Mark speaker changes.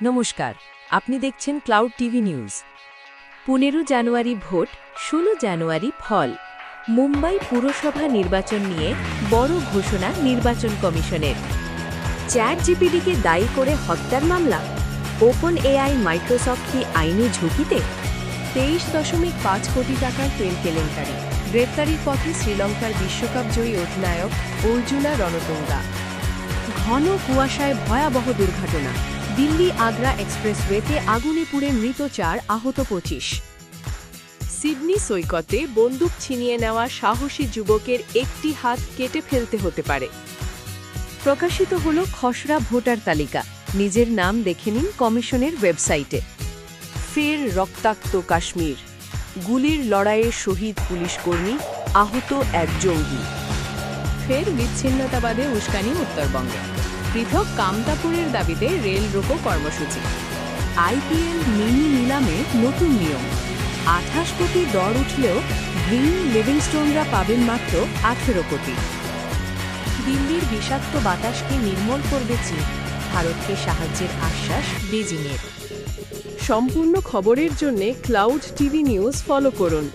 Speaker 1: নমস্কার, আপনি দেখছেন ক্লাউড টিভি নিউজ। পনেরো জানুয়ারি ভোট, ষোলো জানুয়ারি ফল। মুম্বাই পুরসভা নির্বাচন নিয়ে বড় ঘোষণা নির্বাচন কমিশনের। চ্যাট জিপিডিকে দায়ী করে হত্যার মামলা। ওপেন এআই মাইক্রোসফট কি আইনি ঝুঁকিতে? তেইশ দশমিক পাঁচ কোটি টাকার তেল কেলেঙ্কারি। গ্রেপ্তারির পথে শ্রীলঙ্কার বিশ্বকাপ জয়ী অধিনায়ক অর্জুনা রণতুঙ্গা। ঘন কুয়াশায় ভয়াবহ দুর্ঘটনা। দিল্লি আগ্রা এক্সপ্রেসওয়েতে আগুনে পুড়ে মৃত চার আহত পঁচিশ। সিডনি সৈকতে বন্দুক ছিনিয়ে নেওয়া সাহসী যুবকের একটি হাত কেটে ফেলতে হতে পারে। প্রকাশিত হল খসড়া ভোটার তালিকা। নিজের নাম দেখে নিন কমিশনের ওয়েবসাইটে। ফের রক্তাক্ত কাশ্মীর। গুলির লড়াইয়ে শহীদ পুলিশকর্মী আহত এক জঙ্গি। ফের বিচ্ছিন্নতাবাদে উস্কানি উত্তরবঙ্গে। পৃথক কামতাপুরের দাবিতে রেল রোকো কর্মসূচি। আইপিএল মিনি নিলামে নতুন নিয়ম। আঠাশ কোটি দর উঠলেও গ্রিন লিভিংস্টোনরা পাবেন মাত্র আঠেরো কোটি। দিল্লির বিষাক্ত বাতাসকে নির্মল করবে চীন। ভারতকে সাহায্যের আশ্বাস বেজিংয়ের সম্পূর্ণ খবরের জন্য ক্লাউড টিভি নিউজ ফলো করুন।